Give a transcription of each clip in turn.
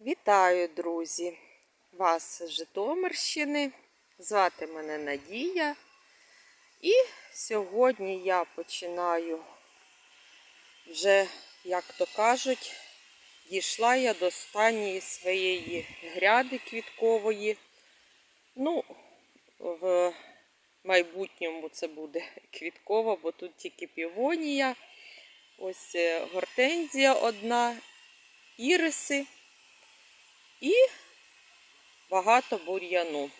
Вітаю, друзі! Вас з Житомирщини. Звати мене Надія. І сьогодні я починаю вже, як то кажуть, дійшла я до останньої своєї гряди квіткової. Ну, в майбутньому це буде квіткова, бо тут тільки півонія. Ось е, гортензія одна, іриси і багато бур'яну.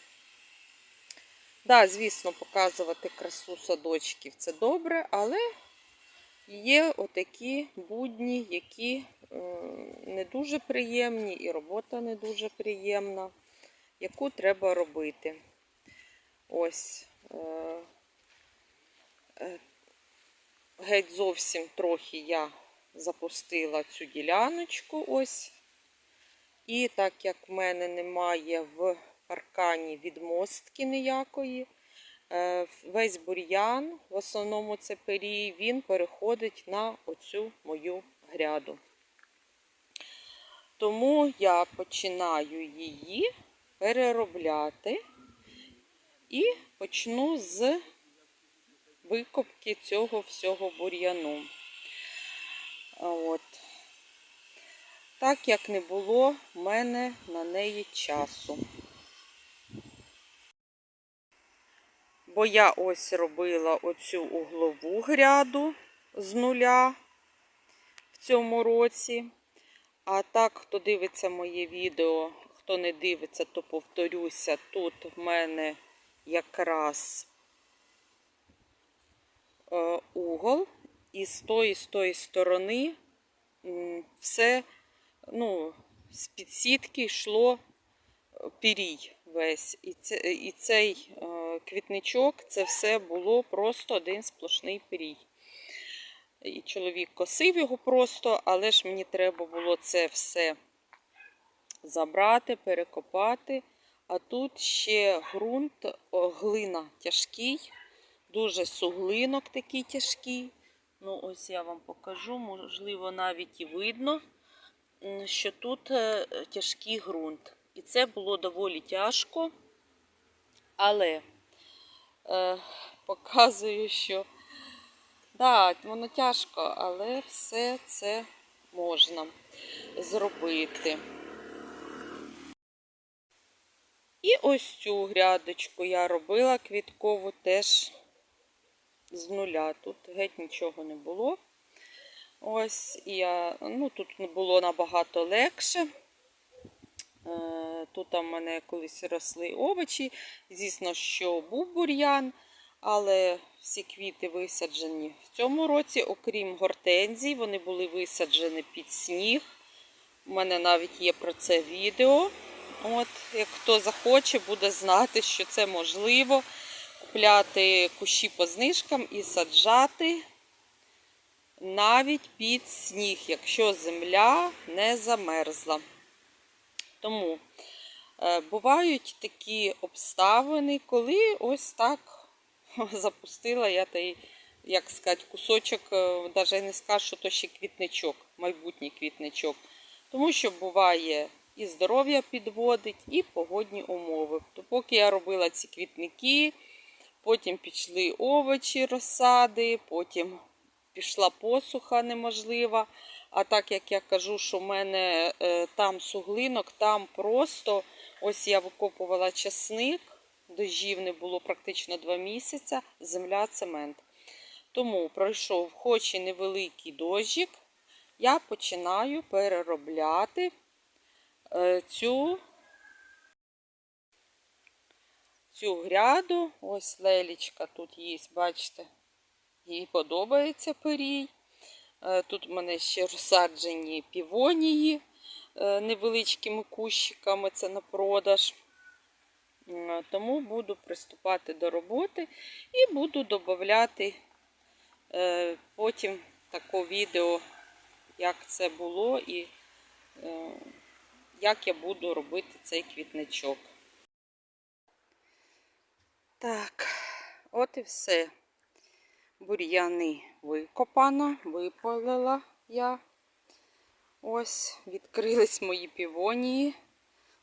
Да, звісно, показувати красу садочків це добре, але є отакі будні, які е, не дуже приємні, і робота не дуже приємна, яку треба робити. Ось. Е, е, Геть зовсім трохи я запустила цю діляночку. Ось. І так як в мене немає в паркані відмостки ніякої, е, весь бур'ян, в основному це перій, він переходить на оцю мою гряду. Тому я починаю її переробляти і почну з викопки цього всього бур'яну. От. Так як не було в мене на неї часу. Бо я ось робила оцю углову гряду з нуля в цьому році. А так, хто дивиться моє відео, хто не дивиться, то повторюся, тут в мене якраз е, угол, і з тої, з тої сторони все ну, з під сітки йшло пірій весь. І, це, і цей е, квітничок це все було просто один сплошний пірій. І чоловік косив його просто, але ж мені треба було це все забрати, перекопати. А тут ще ґрунт, глина тяжкий, дуже суглинок такий тяжкий. Ну, ось я вам покажу, можливо, навіть і видно, що тут е, тяжкий ґрунт. І це було доволі тяжко, але е, показую, що да, воно тяжко, але все це можна зробити. І ось цю грядочку я робила квіткову теж з нуля. Тут геть нічого не було. Ось і ну тут було набагато легше. Е, Тут у мене колись росли овочі. Звісно, що був бур'ян, але всі квіти висаджені в цьому році, окрім гортензій, вони були висаджені під сніг. У мене навіть є про це відео. От, Як хто захоче, буде знати, що це можливо. Купляти кущі по знижкам і саджати навіть під сніг, якщо земля не замерзла. Тому е, бувають такі обставини, коли ось так запустила я той, як сказати, кусочок, навіть не скажу, що то ще квітничок, майбутній квітничок. Тому що буває і здоров'я підводить, і погодні умови. То поки я робила ці квітники, потім пішли овочі, розсади, потім пішла посуха неможлива. А так як я кажу, що в мене е, там суглинок, там просто ось я викопувала часник, дождів не було практично 2 місяці, земля, цемент. Тому пройшов хоч і невеликий дощик, я починаю переробляти е, цю, цю гряду. Ось лелічка тут є, бачите, їй подобається перій. Е, Тут в мене ще розсаджені півонії е, невеличкими кущиками, це на продаж. Е, Тому буду приступати до роботи і буду додати потім таке відео, як це було і як я буду робити цей квітничок. Так, от і все бур'яни викопано, випалила я. Ось відкрились мої півонії,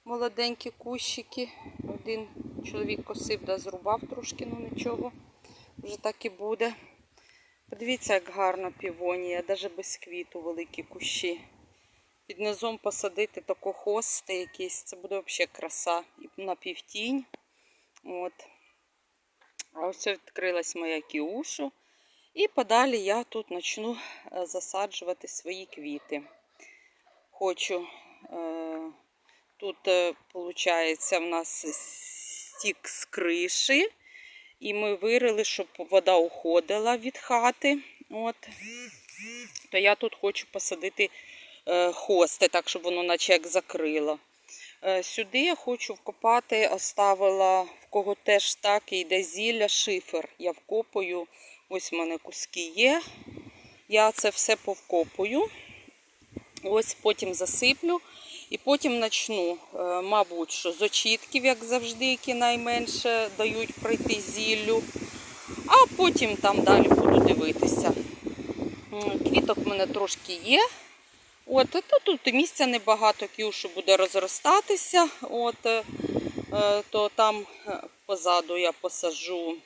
молоденькі кущики. Один чоловік косив да зрубав трошки, ну нічого. Вже так і буде. Подивіться, як гарно півонія, навіть без квіту великі кущі. Під низом посадити тако хости якісь, це буде взагалі краса. І на півтінь. От. А ось відкрилась моя кіушу. І подалі я тут почну е, засаджувати свої квіти. Хочу, е, тут, виходить, в нас стік з криші. І ми вирили, щоб вода уходила від хати. От. То я тут хочу посадити е, хости, так, щоб воно наче як закрило. Е, Сюди я хочу вкопати, оставила в кого теж так і йде зілля, шифер. Я вкопую, ось в мене куски є. Я це все повкопую. Ось потім засиплю. І потім почну, е, мабуть, що з очітків, як завжди, які найменше дають пройти зіллю. А потім там далі буду дивитися. Квіток в мене трошки є. От, то тут місця небагато, кюшу буде розростатися. От, е, е, то там е, позаду я посаджу,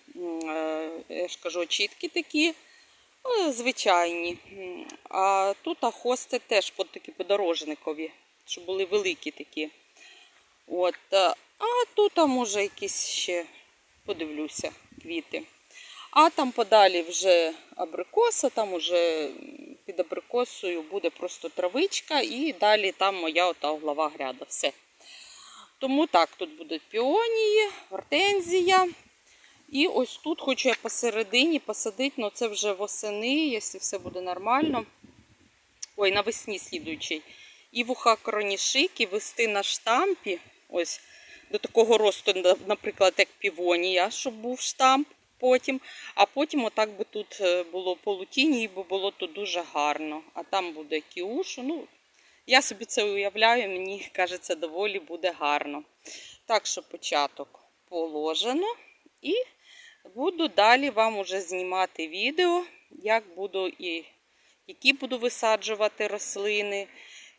я ж кажу, очітки такі, звичайні. А тут а хости теж такі подорожникові, щоб були великі такі. От, а тут може якісь ще подивлюся квіти. А там подалі вже абрикоса, там уже під абрикосою буде просто травичка, і далі там моя ота углова гряда. Все. Тому так, тут будуть піонії, гортензія. І ось тут хочу я посередині посадити, але це вже восени, якщо все буде нормально. Ой, навесні слідуючий. І вуха кронішик, і вести на штампі. Ось до такого росту, наприклад, як півонія, щоб був штамп потім. А потім отак би тут е, було полутіння, і було тут дуже гарно. А там буде кіушу. Ну, я собі це уявляю, мені кажеться, доволі буде гарно. Так що початок положено. І буду далі вам уже знімати відео, як буду і які буду висаджувати рослини,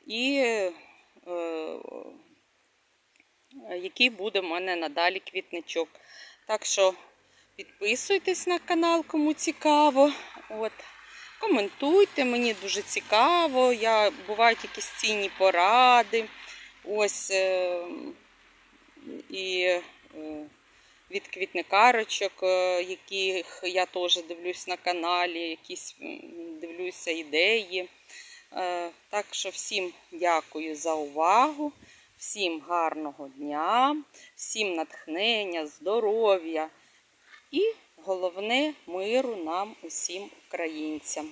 і е, який буде в мене надалі квітничок. Так що підписуйтесь на канал, кому цікаво. От. Коментуйте, мені дуже цікаво. Я, бувають якісь цінні поради. Ось е, і е, від квітникарочок, е, яких я теж дивлюсь на каналі, якісь дивлюся ідеї. Е, Так що всім дякую за увагу, всім гарного дня, всім натхнення, здоров'я і головне миру нам, усім українцям.